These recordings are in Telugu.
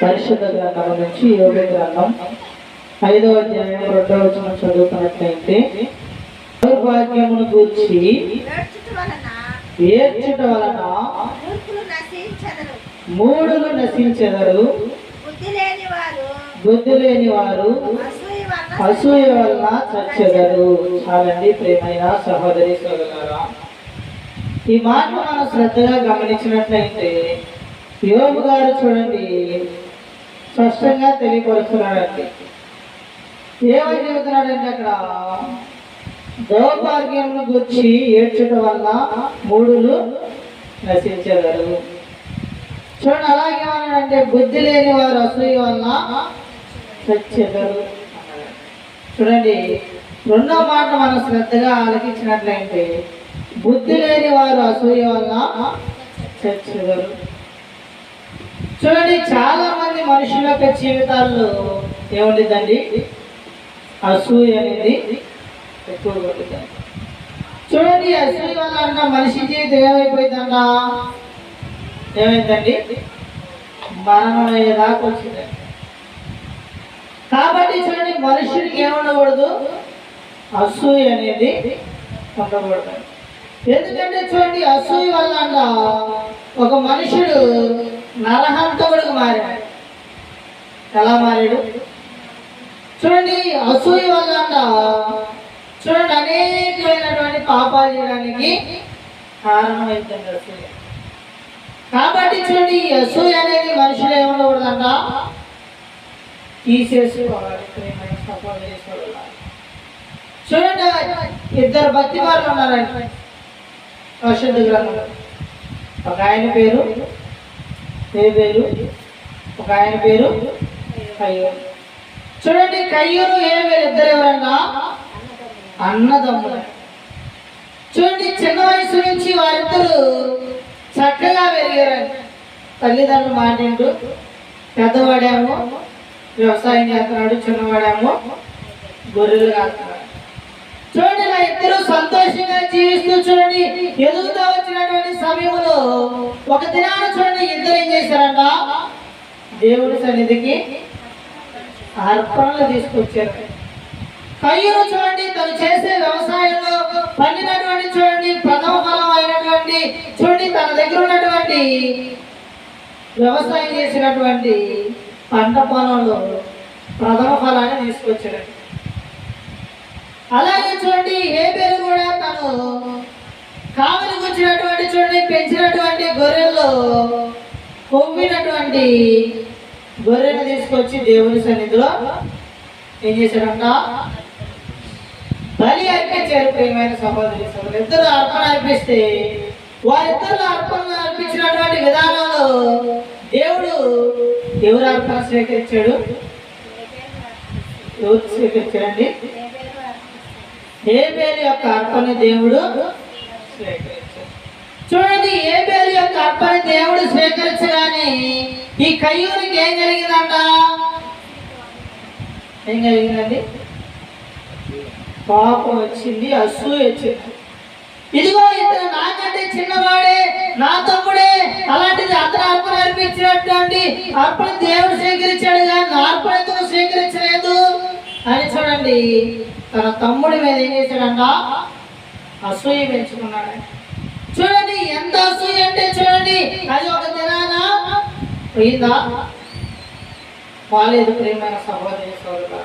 పరిశుద్ధ గ్రంథం నుంచి యోగ గ్రంథం ఐదవ అధ్యాయం రెండవ వచనం చదువుతున్నట్లయితే దౌర్భాగ్యమును గూర్చి ఏడ్చుట వలన మూడులు నశించెదరు. బుద్ధి లేని వారు అసూయ వలన చచ్చెదరు. చాలండి ప్రేమైన సహోదరి సోదరులారా. ఈ మాట మనం శ్రద్ధగా గమనించినట్లయితే యోగు గారు చూడండి స్పష్టంగా తెలియపరుస్తున్నాడండి. ఏమని చెబుతున్నాడంటే అక్కడ దౌర్భాగ్యమును గురించి ఏడ్చడం వల్ల మూడులు నశించగలరు చూడండి అలాగే అంటే బుద్ధి లేని వారు అసూయ వల్ల చచ్చెదరు. చూడండి రెండో మాట మనం శ్రద్ధగా ఆలకించినట్లయితే బుద్ధి లేని వారు అసూయ వల్ల చచ్చెదరు. చూడండి చాలా మంది మనుషుల యొక్క జీవితాల్లో ఏముండిద్దండి? అసూయ అనేది ఎక్కువగా ఉంటుందండి చూడండి అసూయ వల్ల అన్న మనిషి జీవితం ఏమైపోయిందంట? ఏమైందండి? మరణం అయ్యేదాకా వచ్చిందండి కాబట్టి చూడండి మనుషుడికి ఏముండకూడదు? అసూయ అనేది ఉండకూడదు. ఎందుకంటే చూడండి అసూయ వల్ల ఒక మనుషుడు నరహంతకుడికి మారాడు. ఎలా మారాడు? చూడండి అసూయ వల్ల చూడండి అనేకమైనటువంటి పాపాలు చేయడానికి కారణమవుతుంది అసూయ. కాబట్టి చూడండి ఈ అసూయ అనేది మనుషులు ఏముండకూడదంట తీసేసుకోవాలి చూడండి ఇద్దరు భక్తి వారు ఉన్నారంటే పరిశుద్ధ గ్రంథంలో ఒక ఆయన పేరు ఏ పేరు ఒక ఆయన పేరు కయ్యూరు. చూడండి కయ్యూరు ఏ పేరు ఇద్దరు ఎవరన్నా అన్నదమ్ములు. చూడండి చిన్న వయసు నుంచి వారిద్దరు చక్కగా పెరిగారండి తల్లిదండ్రులు మాటింటూ పెద్దవాడేమో వ్యవసాయం చేస్తున్నాడు చిన్నవాడేమో గొర్రెలు కాస్తున్నాడు. చూడండి మా ఇద్దరు సంతోషంగా జీవిస్తూ చూడండి. ఎదుగుతూ వచ్చినటువంటి సమయంలో ఒక దినాన చూడండి ఇద్దరు ఏం చేశారంట? దేవుడి సన్నిధికి అర్పణలు తీసుకొచ్చారు. కయ్యూరు చూడండి తను చేసే వ్యవసాయంలో పండినటువంటి చూడండి ప్రథమ ఫలం అయినటువంటి చూడండి తన దగ్గర ఉన్నటువంటి వ్యవసాయం చేసినటువంటి పంట పొలంలో ప్రథమ ఫలాన్ని తీసుకొచ్చాడు అలాగే చూడండి ఏ పేరు కూడా తను కావలి వచ్చినటువంటి చూడండి పెంచినటువంటి గొర్రెల్లో కొమ్మినటువంటి గొర్రెను తీసుకొచ్చి దేవుని సన్నిధిలో ఏం చేశాడంట? బలి అర్పించారు ప్రియమైన సహోదరి సహోదరు ఇద్దరు అర్పణ అర్పిస్తే వారిద్దరు అర్పణ అర్పించినటువంటి విధానంలో దేవుడు ఎవరు అర్పణ స్వీకరించాడు? ఎవరు స్వీకరించాడండి? ఏ పేరు యొక్క అర్పణ దేవుడు. చూడండి ఏ పేరు యొక్క అర్పణ దేవుడు స్వీకరించగానే ఈ కయ్యూరికి ఏం జరిగిందంట? ఏం జరిగిందండి? పాపం వచ్చింది అసూయ వచ్చింది. ఇదిగో ఇతను నాకంటే చిన్నవాడే నా తమ్ముడే అలాంటిది అతను అర్పణ అర్పించినటువంటి అర్పణ దేవుడు స్వీకరించాడు కానీ నా అర్పణ ఎందుకు స్వీకరించలేదు? అని చూడండి. తన తమ్ముడి మీద ఏం చేశాడంట? అసూయ పెంచుకున్నాడు. చూడండి ఎంత అసూయ అంటే చూడండి. అది ఒక దినాన పోయిందా? కాలేదు ప్రియమైన సహోదరి సోదరు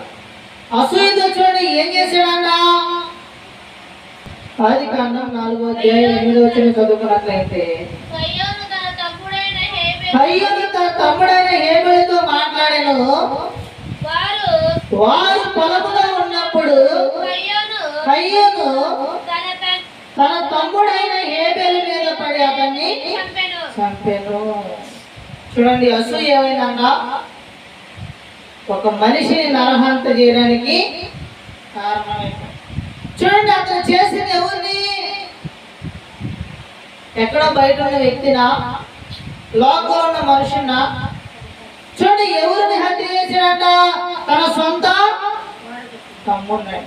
అసూయతో చూడండి ఏం చేశాడంట? ఆది కాండం నాలుగో అధ్యాయం ఎనిమిదో వచ్చిన చదువుకున్నట్లయితే కయ్యోను తన తమ్ముడైన తన హేబెలుతో మాట్లాడాను. వారు పొలములో ఉన్నప్పుడు కయ్యోను అయ్యను తన తమ్ముడైన హేబెలు మీద పడి అతన్ని చంపెను. చూడండి అసూయ ఏమైందంట? ఒక మనిషిని నరహంత చేయడానికి కారణమైంది. చూడండి అతను చేసింది ఎవరిని? ఎక్కడో బయట ఉన్న వ్యక్తినా? లోకంలో ఉన్న మనుషున్నా? చూడండి ఎవరిని హత్య చేశాడంట? తన సొంత తమ్ముడిని.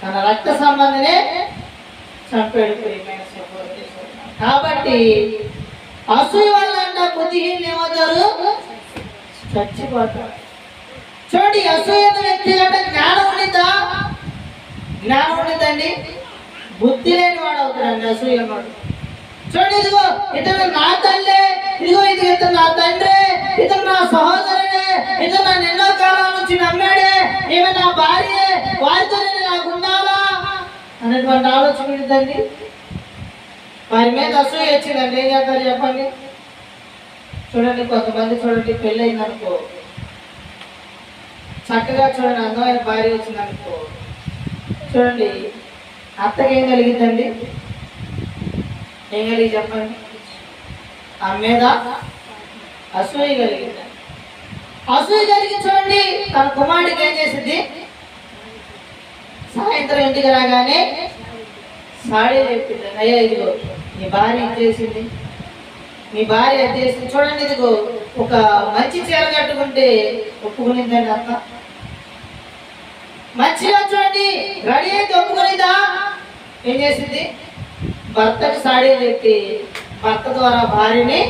తన రక్త సంబంధిని చంపాడు కాబట్టి అసూయ వల్ల అంట బుద్ధిహీనులు ఏమవుతారు? చచ్చిపోతారు. చూడండి అసూయ వ్యక్తి అంటే జ్ఞానం ఉండిందా జ్ఞానం ఉండిందండి బుద్ధి లేని వాడు అవుతాడండి అసూయ వాడు చూడండి ఇదిగో ఇతను నా తల్లే ఇదిగో ఇది ఇతను నా తండ్రి ఇతను నా సహోదరుడే ఇతను నన్ను ఎన్నో కాలం నుంచి నమ్మాడే ఈమె నా భార్య వారితో నేను నాకు ఉండాలా అనేటువంటి ఆలోచన ఉంటుందండి వారి మీద అసూయ వచ్చిందండి. ఏం చేస్తారు చెప్పండి? చూడండి కొంతమంది చూడండి పెళ్ళయింది అనుకో. చక్కగా చూడండి అందమైన భార్య వచ్చింది అనుకో. చూడండి అత్తకేం కలిగిందండి? ఏం కలిగి చెప్పండి? ఆ మీద అసూయ కలిగింది అసూయ కలిగి చూడండి తన కుమారుడికి ఏం చేసింది? సాయంత్రం ఇంటికి రాగానే సాడీ చెప్పింది అయ్యా ఇదిగో మీ భార్య చేసింది? మీ భార్య అది చేసింది? చూడండి ఇదిగో ఒక మంచి చీర కట్టుకుంటే ఒప్పుకునిందండి అక్క. మంచిగా చూడండి రెడీ అయితే ఒప్పుకునిందా? ఏం చేసింది? భర్తకు సాడీ చెప్పి భర్త ద్వారా భార్యని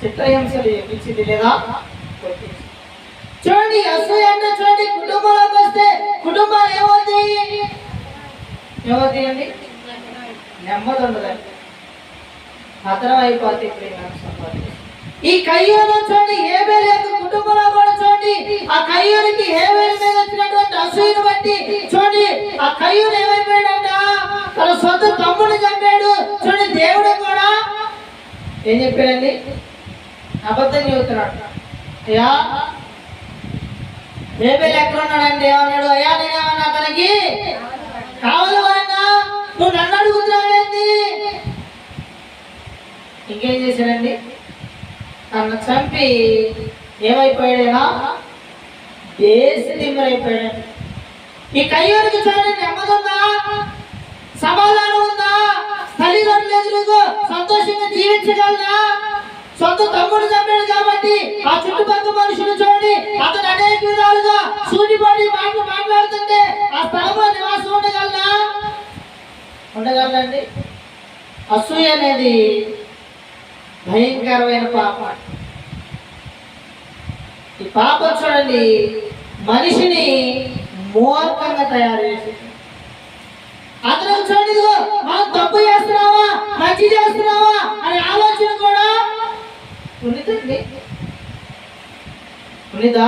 చిత్రహింసలు చేపించింది లేదా? చూడండి అసూయ అంటే చూడండి కుటుంబంలోకి వస్తే కుటుంబాలు ఏమవుతాయి? ఏమవుతాయండి? నెమ్మది ఉండదండి భద్రం అయిపోతే ఇప్పుడు ఈ కయ్యోలో చూడండి హేబేలు కుటుంబంలో కూడా చూడండి ఆ కయ్యూరికి హేబేలు మీద వచ్చినటువంటి అసూయను బట్టి చూడండి ఆ కయ్యూరు ఏమైపోయాడంట? తన సొంత తమ్ముడు చంపాడు. చూడండి దేవుడు కూడా ఏం చెప్పాడండి? అబద్ధం చెబుతున్నాడు. అయ్యా హేబేలు ఎక్కడ ఉన్నాడండి? ఏమన్నాడు అయ్యా నేనేమన్నా అతనికి కావాలి వాడినా? నువ్వు నన్ను అడుగుతున్నావేంది ఇంకేం చేశాడండి? తను చంపి ఏమైపోయాడేనా? దేశ ఈ కయ్యూరికి చూడండి నెమ్మది ఉందా సమాధానం ఉందా? తల్లిదండ్రులు ఎదురుగా సంతోషంగా జీవించగలరా? సొంత తమ్ముడు చంపాడు కాబట్టి ఆ చుట్టుపక్కల మనుషులు చూడండి అతను అనేక విధాలుగా సూటిపడి మాటలు మాట్లాడుతుంటే ఆ స్థలంలో నివాసం ఉండగలనా ఉండగలండి అసూయ అనేది భయంకరమైన పాప. ఈ పాపం చూడండి మనిషిని మూర్ఖంగా తయారు చేసింది. అతను చూడండి మనం తప్పు చేస్తున్నావా మంచి చేస్తున్నావా అనే ఆలోచన కూడా ఉన్నదండి ఉన్నదా?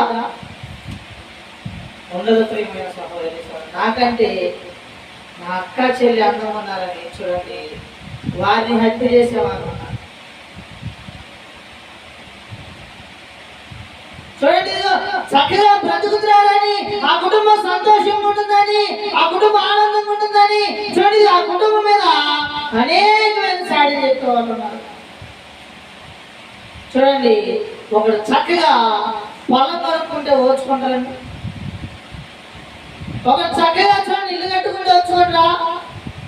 ఉండదు ప్రియమైన సహోదరి నాకంటే నా అక్క చెల్లి అందం ఉన్నారని చూడండి వారిని హత్య చేసేవారు ఉన్నారు. చూడండి చక్కగా బ్రతుకుతున్నారని ఆ కుటుంబం సంతోషంగా ఉంటుందని ఆ కుటుంబం ఆనందంగా ఉంటుందని చూడండి ఆ కుటుంబం మీద అనేకమైన సాడి చెప్తూ ఉంటున్నారు చూడండి ఒకడు చక్కగా పొలం కొనుక్కుంటే ఓచుకుంటారండి. ఒకరు చక్కగా చూడండి ఇల్లు కట్టుకుంటే వచ్చుకుంటారా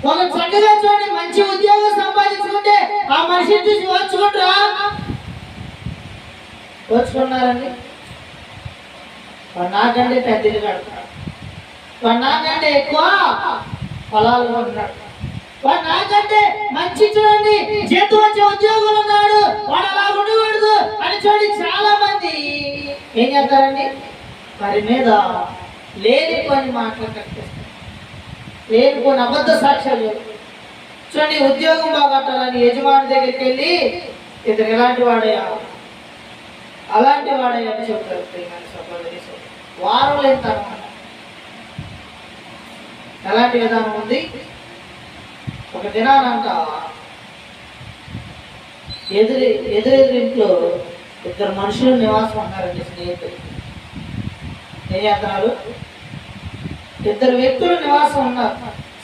ఒకరు చక్కగా చూడండి మంచి ఉద్యోగం సంపాదించుకుంటే ఆ మనిషిని చూసి వచ్చుకుంటారా వచ్చుకున్నారండి వాడు నాకంటే పెద్ద ఇల్లు కడతాడు వాడు నాకంటే ఎక్కువ పొలాలు కొంటున్నాడు వాడు నాకంటే మంచి చూడండి చేతి వచ్చే ఉద్యోగులు ఉన్నాడు వాడు అలా ఉండకూడదు అని చూడండి చాలా మంది ఏం చేస్తారండి? వారి మీద లేనిపోని మాటలు కట్టిస్తారు లేనిపోని అబద్ధ సాక్ష్యాలు చూడండి ఉద్యోగం బాగట్టాలని యజమాని దగ్గరికి వెళ్ళి ఇతను ఎలాంటి వాడయ్యా? అలాంటి వాడయ్యా అని చెప్తారు. ప్రియమైన సహోదరి వారం లేని తర్వాత ఎలాంటి విధానం ఉంది? ఒక దినానంట ఎదురు ఎదురెదురింట్లో ఇద్దరు మనుషులు నివాసం ఉన్నారండి స్నేహితులు. ఏం చేస్తున్నారు ఇద్దరు వ్యక్తులు నివాసం ఉన్నారు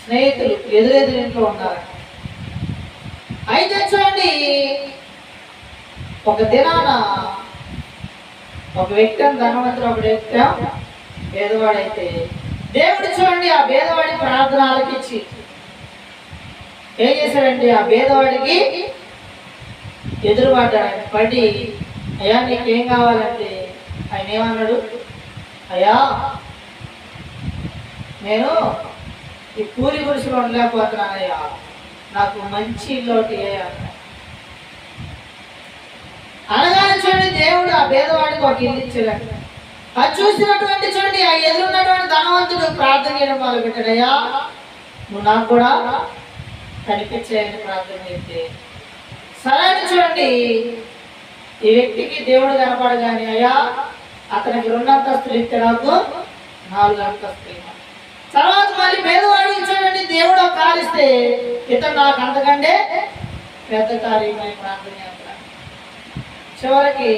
స్నేహితులు ఎదురెదురింట్లో ఉన్నారు అయితే చూడండి ఒక దినాన ఒక వ్యక్తి ధనవంతుడు ఒక వ్యక్తి పేదవాడైతే దేవుడు చూడండి ఆ పేదవాడి ప్రార్థన ఆలకించి ఏం చేశాడంటే ఆ పేదవాడికి ఎదురుపడ్డాడు పడి అయ్యా నీకేం కావాలంటే? ఆయన ఏమన్నాడు? అయ్యా నేను ఈ పూరి గుడిసెలో ఉండలేకపోతున్నానయ్యా. నాకు మంచి ఇల్లు ఒకటి ఇయ్యి" అనగానే చూడండి దేవుడు ఆ అది చూసినటువంటి చూడండి ఆ ఎదురున్నటువంటి ధనవంతుడు ప్రార్థన చేయడం మొదలు పెట్టాడయ్యా నువ్వు నాకు కూడా కనిపించేయని ప్రార్థన అయితే. సరైన చూడండి ఈ వ్యక్తికి దేవుడు కనపడగానే అయ్యా అతనికి రెండు అంతస్తులు ఇస్తే నాకు నాలుగు అంతస్తులు తర్వాత మళ్ళీ పేదవాడికి చూడండి దేవుడు ఒక ఇతను నాకు అంతకంటే పెద్ద కార్యమైన ప్రార్థన చేస్తాను చివరికి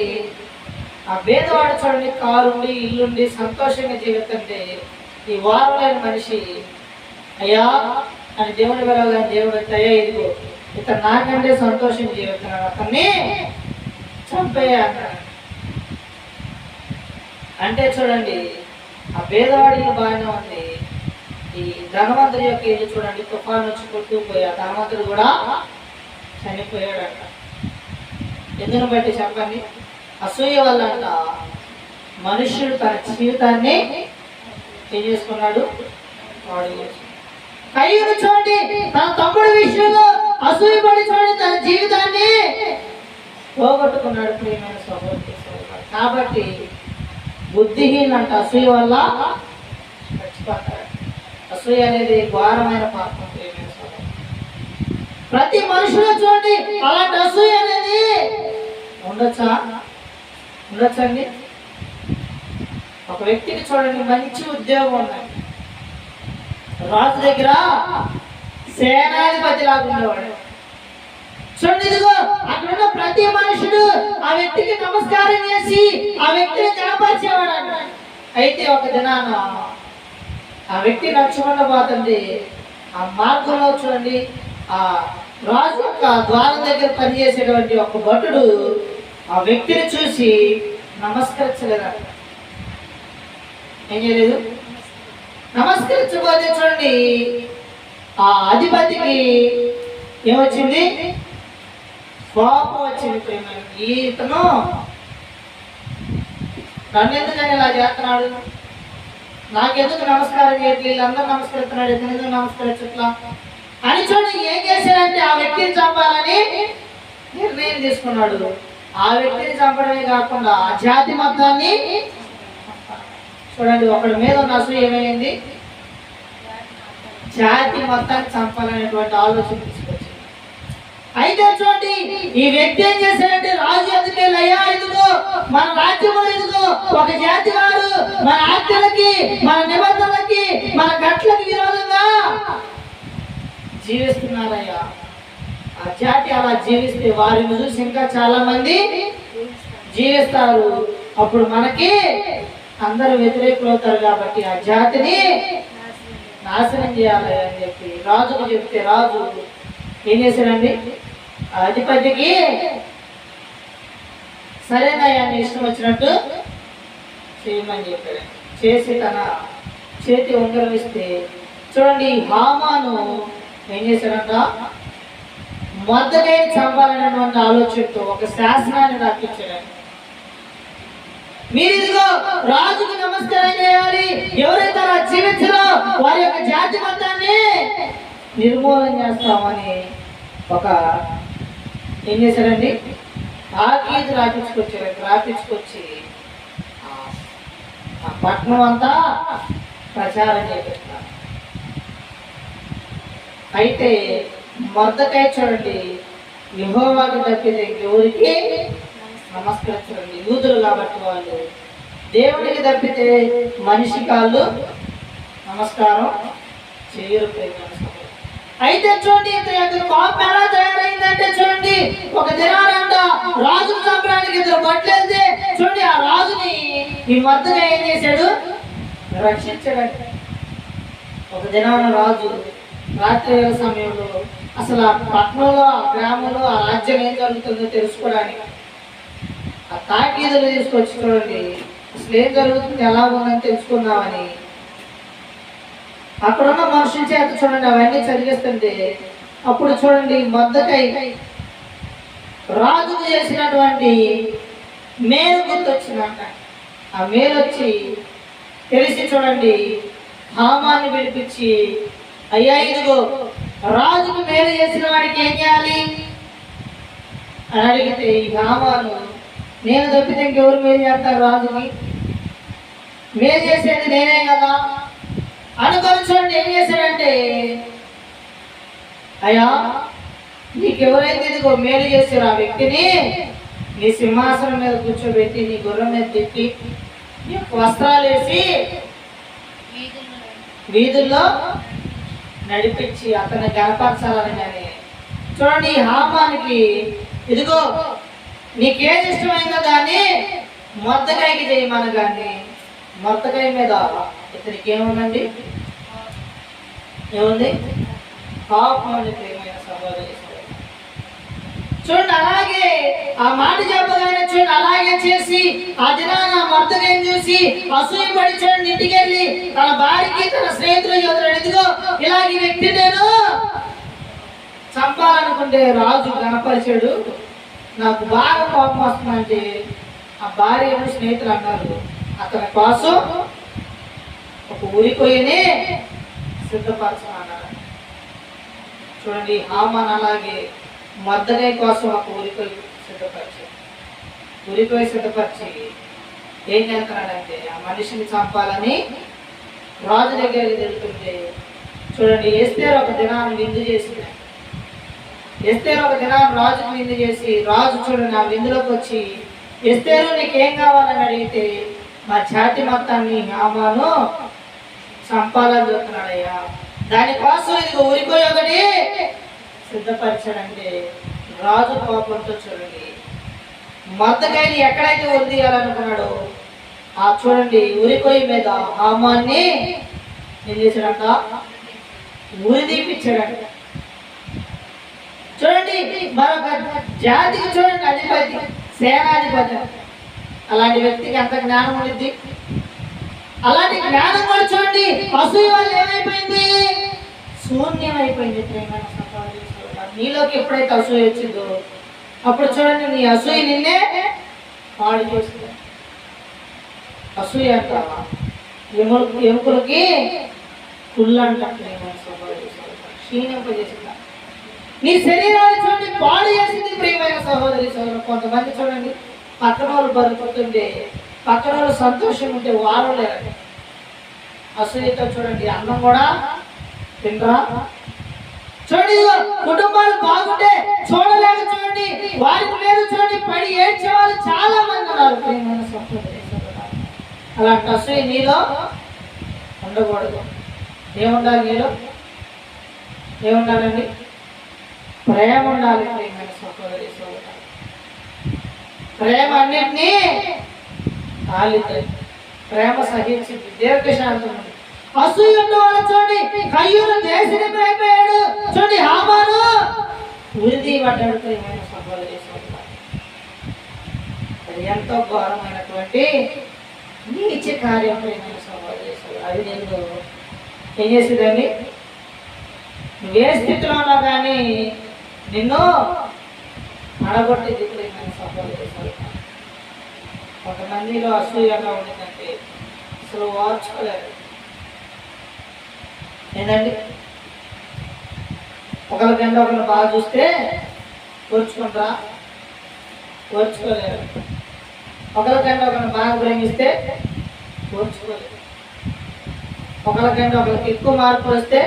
ఆ భేదవాడు చూడండి కారుండి ఇల్లుండి సంతోషంగా జీవితంటే ఈ వారం లేని మనిషి అయ్యా అని దేవుని వెళ్ళాలని దేవుడు అయ్యా ఇదిగో ఇతను నాకంటే సంతోషంగా జీవిస్తున్నాడు. అతన్ని చంపేయ అంటే చూడండి ఆ భేదవాడి బాగానే ఉంది. ఈ ధనవంతుడి యొక్క ఇల్లు చూడండి తుఫాన్ వచ్చి కొట్టు ఆ ధనవంతుడు కూడా చనిపోయాడంట. ఎందును బట్టి చెప్పండి? అసూయ వల్ల అంట మనుష్యుడు తన జీవితాన్ని చేసుకున్నాడు వాడు కయ్యూరు చూడండి తన తమ్ముడు విషయంలో అసూయపడి చూడండి తన జీవితాన్ని పోగొట్టుకున్నాడు ప్రియమైన సహోదరు సహోదరులారా. కాబట్టి బుద్ధిహీనంట అసూయ వల్ల చచ్చిపోతాడు అసూయ అనేది ఘోరమైన పాపం ప్రియమైన ప్రతి మనుషులు చూడండి అలాంటి అసూయ అనేది ఉండొచ్చా? ఉండొచ్చండి ఒక వ్యక్తికి చూడండి మంచి ఉద్యోగం ఉన్నాయి రాజు దగ్గర సేనాధిపతి లాగా ఉండేవాడు. చూడండి ఇదిగో అక్కడ ఉన్న ప్రతి మనుషుడు ఆ వ్యక్తికి నమస్కారం చేసి ఆ వ్యక్తిని కనపరిచేవాడు అయితే ఒక దినాన ఆ వ్యక్తి నడుచుకుంటూ పోతుంది. ఆ మార్గంలో చూడండి ఆ రాజు యొక్క ద్వారం దగ్గర పనిచేసేటువంటి ఒక భటుడు ఆ వ్యక్తిని చూసి నమస్కరించలేదంట. ఏం చేయలేదు? నమస్కరించబోతే చూడండి ఆ అధిపతికి ఏమొచ్చింది? కోపం వచ్చింది ప్రేమ ఈతను నన్ను ఎందుకని ఇలా చేస్తున్నాడు? నాకెందుకు నమస్కారం చేయట్లేదు? వీళ్ళందరూ నమస్కరిస్తున్నాడు. ఇతను ఎందుకు నమస్కరించట్లా? అని చూడండి ఏం చేశాడంటే ఆ వ్యక్తిని చంపాలని నిర్ణయం తీసుకున్నాడు. ఆ వ్యక్తిని చంపడమే కాకుండా ఆ జాతి మొత్తాన్ని చూడండి ఒకడి మీద ఉన్న అసలు ఏమైంది? జాతి మొత్తాన్ని చంపాలనేటువంటి ఆలోచన తీసుకొచ్చింది. అయితే చూడండి ఈ వ్యక్తి ఏం చేశాడంటే రాజు అందుకేళ్ళు అయ్యా ఇదిగో మన రాజ్యములు ఇదిగో ఒక జాతి వారు మన ఆజ్ఞలకి మన నిబంధనలకి మన గట్లకి విరోధంగా జీవిస్తున్నారయ్యా. ఆ జాతి అలా జీవిస్తే వారిని చూసి ఇంకా చాలా మంది జీవిస్తారు. అప్పుడు మనకి అందరూ వ్యతిరేకులు అవుతారు కాబట్టి ఆ జాతిని నాశనం చేయాలి అని చెప్పి రాజుకు చెప్తే రాజు ఏం చేశాడండి? అధిపతికి సరేనయ్యా నీ ఇష్టం వచ్చినట్టు చేయమని చెప్పాడు. చేసి తన చేతి ఉంగరం ఇస్తే చూడండి హామాను ఏం చేశాడంట? మొదటే చంపాలనేటువంటి ఆలోచనతో ఒక శాసనాన్ని రాపించాడు మీరు ఇదిగో రాజుకు నమస్కారం చేయాలి. ఎవరైతే అలా జీవించరో వారి యొక్క జాతి మతాన్ని నిర్మూలన చేస్తామని ఒక ఏం చేశారండి? ఆకీజ్ రాపించుకొచ్చారు రాపించుకొచ్చి ఆ- పట్టణం పట్నం అంతా ప్రచారం చేపిస్తారు అయితే మొద్దకాయ చూడండి. యహోవాకి తప్పితే ఎవరికి నమస్కరించండి యూదులు కాబట్టి వాళ్ళు దేవుడికి తప్పితే మనిషి కాళ్ళు నమస్కారం చేయరు ప్రేమ అయితే చూడండి ఇతని యొక్క కోపం ఎలా తయారైందంటే చూడండి ఒక దినానంట రాజు చంపడానికి ఇద్దరు బట్టలేస్తే చూడండి ఆ రాజుని ఈ మద్దగా ఏం చేశాడు? రక్షించాడు ఒక దినాన రాజు రాత్రి సమయంలో అసలు ఆ పట్టణంలో ఆ గ్రామంలో ఆ రాజ్యం ఏం జరుగుతుందో తెలుసుకోవడానికి. ఆ తాకీదులు తీసుకొచ్చి చూడండి. అసలు ఏం జరుగుతుంది ఎలా ఉందని తెలుసుకుందామని. అక్కడున్న మనుషుల చేత చూడండి అవన్నీ చదివిస్తుంటే అప్పుడు చూడండి మొద్దకై రాజుకు చేసినటువంటి మేలు గుర్తొచ్చిందంట. ఆ మేలు వచ్చి తెలిసి చూడండి హామాన్ని పిలిపించి అయ్యా ఇదిగో రాజుకు మేలు చేసిన వాడికి ఏం చేయాలి? అని అడిగితే ఈ హామాను నేను తప్పితే ఇంకెవరు మేలు చేస్తారు రాజుకి? మేలు చేసేది నేనే కదా? అనుకొని చూడండి ఏం చేశాడంటే అయ్యా నీకెవరైతే ఇదిగో మేలు చేశారు ఆ వ్యక్తిని నీ సింహాసనం మీద కూర్చోబెట్టి నీ గుర్రం మీద తిప్పి యొక్క వస్త్రాలు వేసి వీధుల్లో నడిపించి అతన్ని గనపరచాలని కానీ చూడండి హామానికి ఇదిగో నీకేది ఇష్టమైందో దాన్ని మొత్తకాయకి చేయమని కానీ మొత్తకాయ మీద ఇతనికి ఏముందండి? ఏముంది? పాపం అని చూడండి అలాగే ఆ మాట చెప్పగానే చూడండి అలాగే చేసి ఆ దినాన మర్తగా చూసి అసూయ పడి చూడండి ఇంటికి వెళ్ళి తన భార్యకి తన స్నేహితులు చదువుతాడు ఇదిగో ఇలాగ వ్యక్తి నేను చంపాలనుకుంటే రాజు కనపరిచాడు. నాకు బాగా కోపం వస్తుందంటే ఆ భార్య స్నేహితులు అన్నారు. అతని కోసం ఒక ఊరిపోయినే సిద్ధపరచమన్నారు. చూడండి హామాన్ అలాగే మద్దనే కోసం ఆ కోరికలు సిద్ధపరిచి. కోరికలు సిద్ధపరిచి ఏం చేస్తున్నాడంటే ఆ మనిషిని చంపాలని రాజు దగ్గరికి వెళ్తుంటే చూడండి వేస్తే ఒక దినాన్ని విందు చేసింది. ఎస్తేరు ఒక దినాన్ని రాజుకు విందు చేసి రాజు చూడండి ఆ విందులోకి వచ్చి ఎస్తేరు నీకేం కావాలని అడిగితే మా ఛాతి మొత్తాన్ని హామాను చంపాలని చెప్తున్నాడయ్యా. దానికోసం ఇది ఊరిపోయి ఒకటి సిద్ధపరిచాడంటే రాజు కోపంతో చూడండి. మద్దకాయని ఎక్కడైతే ఉరిదీయాలనుకున్నాడో ఆ చూడండి ఊరిపోయి మీద హామాన్ని ఏం చేశాడంట? ఊరి తీపిచ్చాడంట. చూడండి మరొక జాతికి చూడండి అధిపతి సేనాధిపతి. అలాంటి వ్యక్తికి ఎంత జ్ఞానం ఉండిద్ది? అలాంటి జ్ఞానం కూడా చూడండి అసూయ వాళ్ళు ఏమైపోయింది? శూన్యం అయిపోయింది నీలోకి ఎప్పుడైతే అసూయ వచ్చిందో అప్పుడు చూడండి నీ అసూయ నిన్నే పాడు చేస్తుంది. అసూయ అంటావా? ఎముకు ఎముకలకి కుళ్ళు అంట ప్రేమైన క్షీణింపజేసింది నీ శరీరాన్ని చూడండి పాడు చేసింది ప్రియమైన సహోదరి సహోదరు కొంతమంది చూడండి పక్కన వాళ్ళు బతుకుతుంటే పక్కన వాళ్ళు సంతోషం ఉంటే వారు లేరండి అసూయతో చూడండి అన్నం కూడా తిండ్రా చూడండి కుటుంబాలు బాగుంటే చూడలేక చూడండి వారికి లేదు చూడండి పడి ఏడ్చే వాళ్ళు చాలా మంది ఉన్నారు. అలాంటి అసూయ నీలో ఉండకూడదు. ఏముండాలి నీలో ఏముండాలండి ప్రేమ ఉండాలి. ప్రియమైన సహోదరి సహోదరు ప్రేమ అన్నింటినీ ఆలిద్ది ప్రేమ సహించింది. దీర్ఘశాంతం ఉంది. అసూయ ఉన్న వాళ్ళు చూడండి కయ్యూరు దేశం అయిపోయాడు చూడండి హామాను ఉరిది పడ్డాడు ప్రియమైన సహోదరి సహోదరు అది ఎంతో ఘోరమైనటువంటి నీచ కార్యంలో ఏమైనా సహోదరి సహోదరు అది నేను ఏం చేసేదండి? నువ్వు ఏ స్థితిలో ఉన్నా కానీ నిన్ను అడగొట్టేది ఏమైనా సహోదరి సహోదరు కొంతమందిలో అసూయగా ఉండిందంటే అసలు ఓర్చుకోలేదు ఏంటండి? ఒకరికంటే ఒకరు బాగా చూస్తే ఓర్చుకుంటారా? ఓర్చుకోలేరు. ఒకరికంటే ఒకరిని బాగా ప్రేమిస్తే ఓర్చుకోలేరు. ఒకరికంటే ఒకరికి ఎక్కువ మార్పులు వస్తే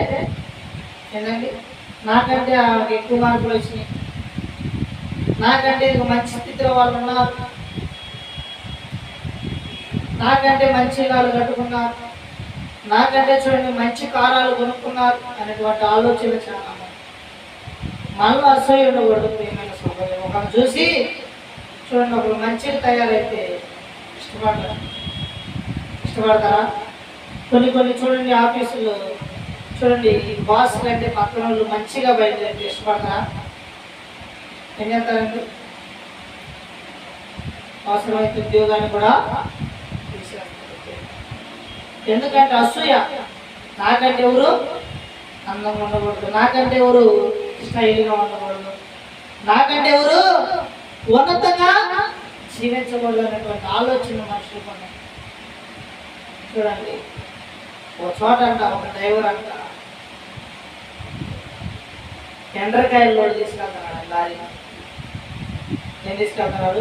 ఏంటండి? నాకంటే ఆమెకి ఎక్కువ మార్పులు వచ్చినాయి. నాకంటే ఇది మంచి స్థితిలో వాళ్ళు ఉన్నారు. నాకంటే మంచి వాళ్ళు కట్టుకున్నారు. నాకంటే చూడండి మంచి కారాలు కొనుక్కున్నారు అనేటువంటి ఆలోచన చాలా మంది. మనలో అసూయ ఉండకూడదు ప్రియమైన సౌకర్యం ఒకరు చూసి చూడండి ఒకరు మంచిగా తయారైతే ఇష్టపడతారా? ఇష్టపడతారా? కొన్ని కొన్ని చూడండి ఆఫీసులు చూడండి బాస్ కంటే పక్కన వాళ్ళు మంచిగా బయలుదేరి ఇష్టపడతారా? ఏం చేస్తారండి? అవసరమైతే ఉద్యోగాన్ని కూడా ఎందుకంటే అసూయ. నాకంటే ఎవరు అందంగా ఉండకూడదు. నాకంటే ఎవరు స్టైల్గా ఉండకూడదు. నాకంటే ఎవరు ఉన్నతంగా జీవించకూడదు అనేటువంటి ఆలోచన మనుషులకు ఉన్నాయి చూడండి. ఒక చోట అంట ఒక డ్రైవర్ అంట. ఎండ్రకాయలు లోడ్ తీసుకెళ్తున్నాడు లారీ. ఏం తీసుకెళ్తున్నాడు?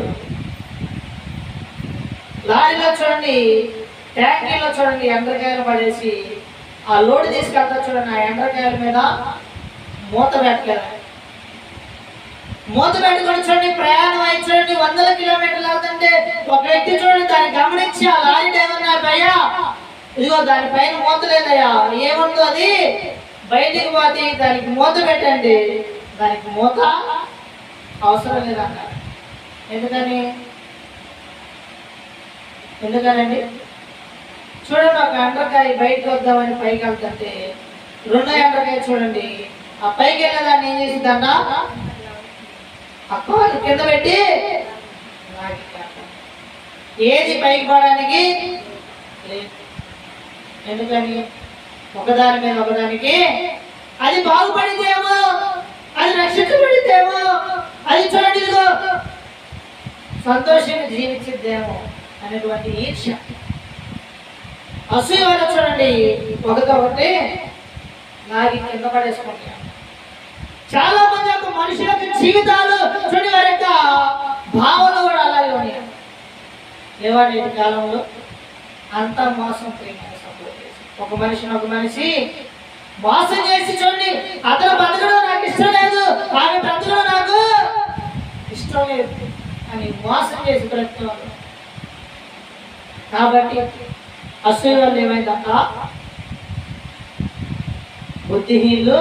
లారీలో చూడండి. ట్యాంకీలో చూడండి ఎండ్రకాయలు పడేసి ఆ లోడ్ తీసుకెళ్తా చూడండి ఆ ఎండ్రకాయల మీద మూత పెట్టలేదు. మూత పెట్టుకొని చూడండి ప్రయాణం అయి చూడండి వందల కిలోమీటర్లు అవుతుంటే ఒక వ్యక్తి చూడండి దాన్ని గమనించి ఆ లారీ డ్రైవర్ నా భయ్యా ఇదిగో దానిపైన మూత లేదయ్యా ఏముందో అది? బయటికి పోతే దానికి మూత పెట్టండి. దానికి మూత అవసరం లేదన్నారు ఎందుకని? ఎందుకనండి? చూడండి ఒక ఎండ్రకాయ బయటకు వద్దామని పైకి వెళ్తుంటే రెండో ఎండ్రకాయ చూడండి. ఆ పైకి వెళ్ళేదాన్ని ఏం చేసిందన్న అక్క అది కింద పెట్టి ఏది పైకి పోవడానికి లేదు. ఎందుకని? ఒకదాని మీద ఒకదానికి అది బాగుపడితేమో అది రక్షించబడితేమో అది చూడండి సంతోషంగా జీవించిద్దేమో అనేటువంటి ఈర్ష అసూయ వల్ల చూడండి. ఒకటి ఒకటి లాగి కింద పడేసుకుంటాం చాలా మంది యొక్క మనుషుల యొక్క జీవితాలు చూడండి వారి యొక్క భావనలు కూడా అలాగే ఉన్నాయి. లేవాడి ఈ కాలంలో అంతా మోసం ప్రేమ ఒక మనిషిని ఒక మనిషి మోసం చేసి చూడండి అతను బతకడం నాకు ఇష్టం లేదు ఆమె బ్రతకడం నాకు ఇష్టం లేదు అని మోసం చేసి బ్రతుకుతున్నాను కాబట్టి అసూయ వల్ల బుద్ధిహీనులు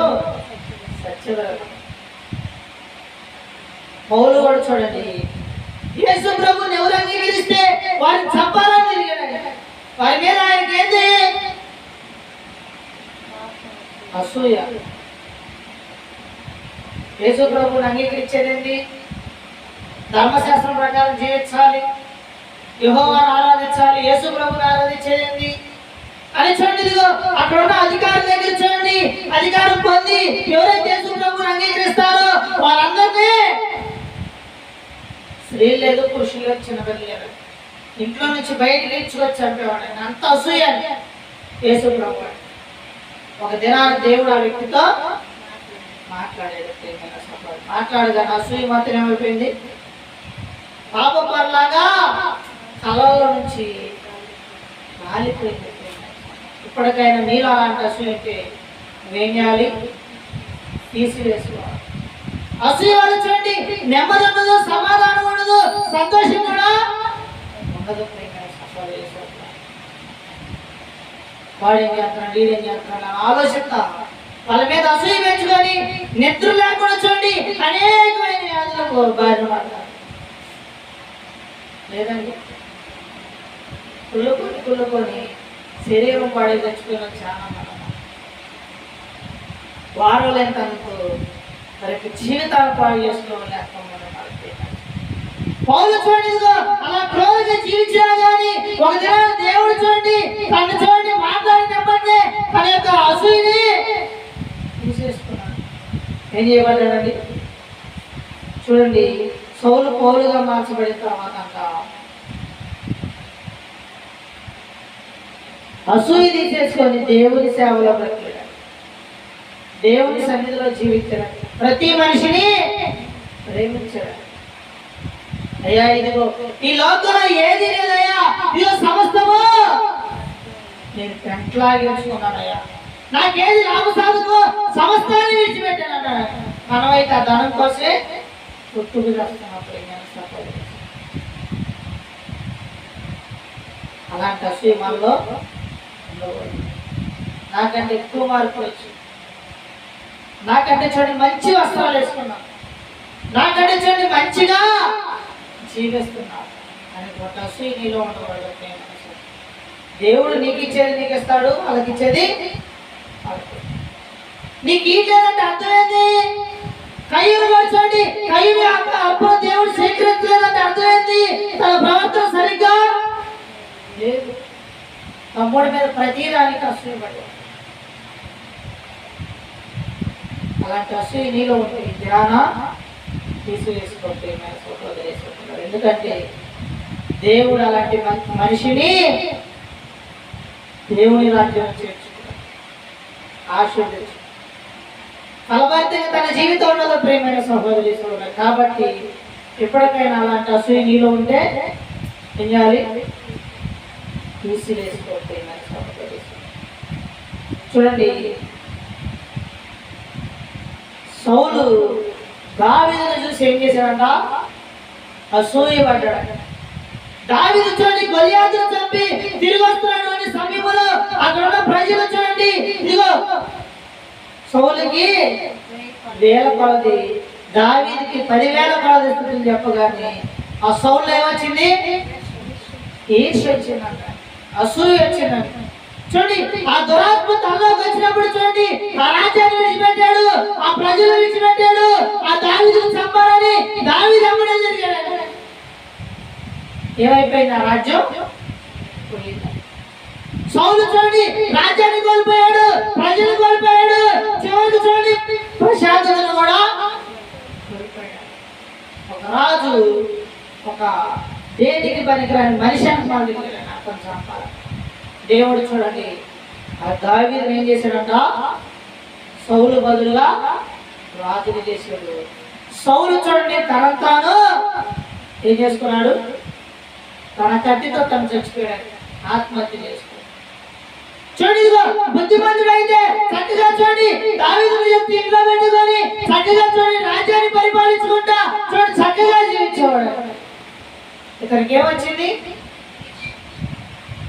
సత్యవరం. పౌలు కూడా చూడండి. యేసు ప్రభుని ఎవరు అంగీకరిస్తే వారిని చంపాలని తిరిగాడు వారి మీద ఆయనకి ఏంది? అసూయ. యేసు ప్రభుని అంగీకరించేదేంటి? ధర్మశాస్త్రం ప్రకారం జీవించాలి యహోవాను ఆరాధించాలి యేసు ప్రభుని ఆరాధించేది అని చూడండి ఇదిగో అక్కడ ఉన్న అధికారం దగ్గర చూడండి. అధికారం పొంది ఎవరైతే యేసు ప్రభుని అంగీకరిస్తారో వారందరినీ స్త్రీ లేదు పురుషులు లేదు చిన్నపిల్లలు లేదు ఇంట్లో నుంచి బయట ఇచ్చుకొచ్చి చంపేవాడు. అంత అసూయ యేసు ప్రభు ఒక దినాన దేవుడు ఆ వ్యక్తితో మాట్లాడాడు మాట్లాడగానే అసూయ మాత్రం ఏమైపోయింది? పాప పర్లాగా కళల్లో నుంచి రాలిపోయింది. ఇప్పటికైనా మీరు అలాంటి అసూయ అంటే నువ్వేం చేయాలి? తీసివేసుకోవాలి. అసూయ వాళ్ళు చూడండి నెమ్మది ఉండదు సమాధానం ఉండదు సంతోషం కూడా ఉండదు. వాడు ఏం చేస్తున్నాడు? వీడు ఏం చేస్తున్నాడు? అని ఆలోచిస్తా వాళ్ళ మీద అసూయ పెంచుకొని నిద్ర లేకుండా చూడండి అనేకమైన వ్యాధులకు బారిన పడతారు. లేదండి? కుళ్ళుకొని కుళ్ళుకొని శరీరం పాడే తెచ్చుకున్న చాలా మనం వారలేని తనకు అనుకో జీవితాలు పాడు చేసుకోలేకపోతే పౌలు చూడండి ఇదిగో అలా క్రోధంగా జీవించినా కానీ ఒక దినాన దేవుడు చూడండి తను చూడండి మాట్లాడినప్పటికే తన యొక్క అసూయని తీసేసుకున్నాడు. ఏం చేయబడ్డాడండి? చూడండి సౌలు పౌలుగా మార్చబడిన తర్వాత అంట అసూయ తీసేసుకొని దేవుని సేవలో బ్రతికాడు దేవుని సన్నిధిలో జీవించడం ప్రతి మనిషిని ప్రేమించడం అయ్యా ఇదిగో ఈ లోకంలో ఏది లేదయ్యా ఇదో సమస్తము నేను పెంట్లాగించుకున్నానయ్యా నాకేది లాభ సాధకు సమస్తాన్ని విడిచిపెట్టాను అన్నాడు మనమైతే ఆ ధనం కోసమే కొట్టుకు చేస్తున్నప్పుడు అలాంటి అసూయ మనలో నాకంటే ఎక్కువ మార్పులు వచ్చి నాకంటే చూడండి మంచి వస్త్రాలు వేసుకున్నాం నాకంటే చూడండి మంచిగా జీవిస్తున్నా. అని ఒక అసూయ నీలో ఉండకూడదు దేవుడు నీకు ఇచ్చేది నీకు ఇస్తాడు వాళ్ళకి ఇచ్చేది నీకు ఇట్లేదంటే అర్థం ఏంది కయ్యూరు చూడండి కయ్యూరు అప్పుడు దేవుడు స్వీకరించలేదంటే అర్థమైంది? తన ప్రవర్తన సరిగ్గా లేదు. తమ్ముడి మీద ప్రతిదానికి అసూయ పడ్డాడు అలాంటి అసూయ నీలో ఉంటుంది ధ్యానా తీసివేసుకోండి వేసుకుంటున్నారు ఎందుకంటే దేవుడు అలాంటి మనిషిని దేవుని రాజ్యం చేర్చుకున్నాడు. ఆశీర్వదించు ఫలభరితంగా తన జీవితం ఉన్నదో ప్రేమైన సహోదరి సోదరులు కాబట్టి ఎప్పటికైనా అలాంటి అసూయ నీలో ఉంటే ఏం చేయాలి? తీసివేసుకోకపోయినా చూడండి. సౌలు దావిదను చూసి ఏం చేశాడంట? అసూయపడ్డాడు దావిదు చూడండి గొలియాతును చంపి తిరిగి వస్తున్నాడు అని సమీపంలో. అక్కడ ఉన్న ప్రజలు చూడండి. ఇదిగో. సౌలుకి వేల కొలది దావీదికి పదివేల కొలది స్థితిని చెప్పగానే ఆ సౌలు ఏమొచ్చింది? ఈర్ష వచ్చిందంట. అసూయ వచ్చిందంట చూడండి ఆ దురాత్మ తనలోకి వచ్చినప్పుడు చూడండి ఆ రాజ్యాన్ని విడిచిపెట్టాడు ఆ ప్రజలు విడిచిపెట్టాడు ఆ దావీదును చంపాలని దావి చంపడం జరిగాడు. ఏమైపోయింది ఆ రాజ్యం? సౌలు చూడండి రాజ్యాన్ని కోల్పోయాడు ప్రజలు కోల్పోయాడు చివరికి చూడండి ప్రశాంతతను కూడా కోల్పోయాడు. ఒక రాజు ఒక దేనికి పనికిరాని మనిషి అంటున్నాడు దేవుడు చూడండి ఆ దావీదుని ఏం చేశాడంట? సౌలు బదులుగా రాజుని చేశాడు. సౌలు చూడండి తనంతాను ఏం చేసుకున్నాడు? తన కత్తితో తను చచ్చిపోయాడు. ఆత్మహత్య చేసుకున్నాడు. చూడండి బుద్ధిమంతుడు అయితే చక్కగా చూడండి దావీదుని చెప్తే ఇంట్లో పెట్టుకొని చక్కగా చూడండి రాజ్యాన్ని పరిపాలించుకుంటా చూడండి చక్కగా జీవించేవాడు. ఇక్కడికి ఏమొచ్చింది?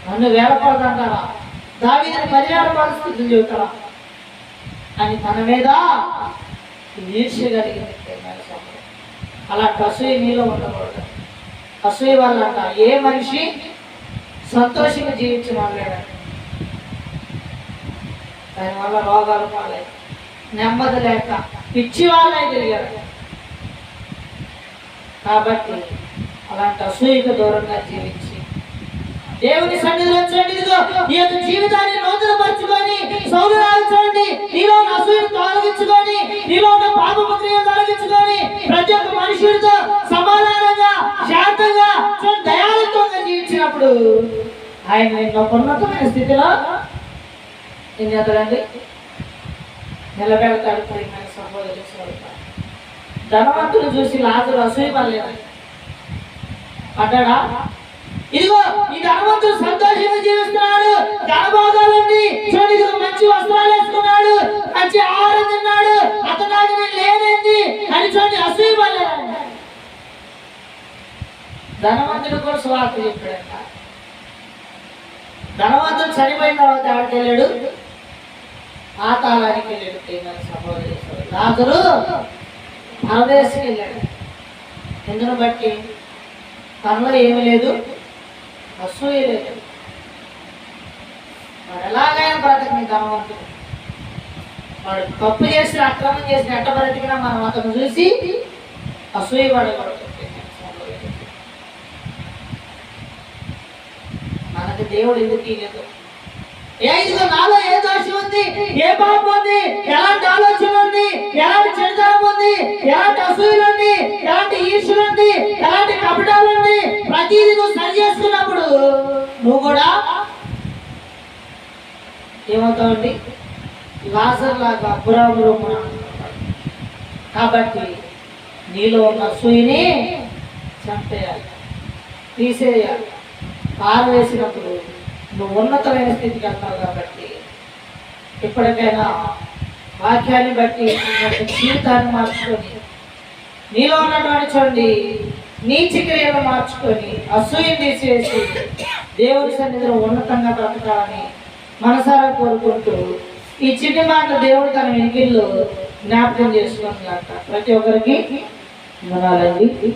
నన్ను వేలపడదంటారా దావీదుని పదివేల పరిస్థితులు చెబుతారా అని తన మీద ఈర్ష్య అలా అలాంటి అసూయ నీలో ఉండకూడదు. అసూయ వల్ల అంట ఏ మనిషి సంతోషంగా జీవించిన వాళ్ళేడ దానివల్ల రోగాలు పాలై నెమ్మది లేక పిచ్చి వాళ్ళే తిరిగారు కాబట్టి అలాంటి అసూయకు దూరంగా జీవించి. దేవుని సన్నిధిలో చూడండి ఇదిగో నీ యొక్క జీవితాన్ని నూతన పరుచుకొని సౌరరాలు చూడండి నీలో ఉన్న అసూయను తొలగించుకొని నీలో ఉన్న పాప క్రియలు తొలగించుకొని ప్రతి ఒక్క మనుషుడితో సమాధానంగా శాంతంగా చూడండి దయాలత్వంగా జీవించినప్పుడు ఆయన నిన్న ఉన్నతమైన స్థితిలో ఏం చేస్తాడండి నిలబెడతాడు ప్రియమైన సహోదరి ధనవంతులు చూసి లాజరు అసూయ పడలేదు. పడ్డాడా? ఇదిగో ఈ ధనవంతుడు సంతోషంగా జీవిస్తున్నాడు. ధనభాగాలన్నీ చూడండి ఇదిగో మంచి వస్త్రాలు వేసుకున్నాడు. మంచి ఆహారం తిన్నాడు. అతనాగి నేను అని చూడండి అసూయ పడలేదంట ధనవంతుడు కూడా సువార్త చెప్పాడంట. ధనవంతుడు చనిపోయిన తర్వాత ఎవరికి వెళ్ళాడు? పాతాళానికి వెళ్ళాడు. ప్రియమైన సహోదరి పరదేశం వెళ్ళాడు. ఎందును బట్టి? తనలో ఏమీ లేదు అసూయ లేదు. వాడు ఎలాగైనా బ్రతకని ధనవంతుడు వాడు తప్పు చేసిన అక్రమం చేసిన ఎట్ట బ్రతికినా మనం అతను చూసి అసూయ పడకూడదు మనకు దేవుడు ఎందుకు లేదు? ఏ నాలో ఏ దోషం ఉంది? ఏ పాపం ఉంది? ఎలాంటి ఆలోచన ఉంది? ఎలాంటి చెడుతనం ఉంది? ఎలాంటి అసూయలు ఉంది? ఎలాంటి ఈర్షులు ఉంది? ఎలాంటి కపటాలు ఉంది? ప్రతిదీ నువ్వు సరి చేసుకున్నప్పుడు నువ్వు కూడా ఏమవుతావండి? లాజర్ లాగా పురామురమున కాబట్టి నీలో ఉన్న సూయిని చంపేయాలి తీసేయాలి పారవేసినప్పుడు నువ్వు ఉన్నతమైన స్థితికి వెళ్తావు కాబట్టి ఇప్పటికైనా వాక్యాన్ని బట్టి జీవితాన్ని మార్చుకొని నీలో ఉన్నటువంటి చూడండి నీచ క్రియలు మార్చుకొని అసూయ తీసేసి దేవుడి సన్నిధిలో ఉన్నతంగా బ్రతకాలని మనసారా కోరుకుంటూ ఈ చిన్న మాట దేవుడు తన వెనుకల్లో జ్ఞాపకం చేసుకుంటున్నాక ప్రతి ఒక్కరికి మనాలండి.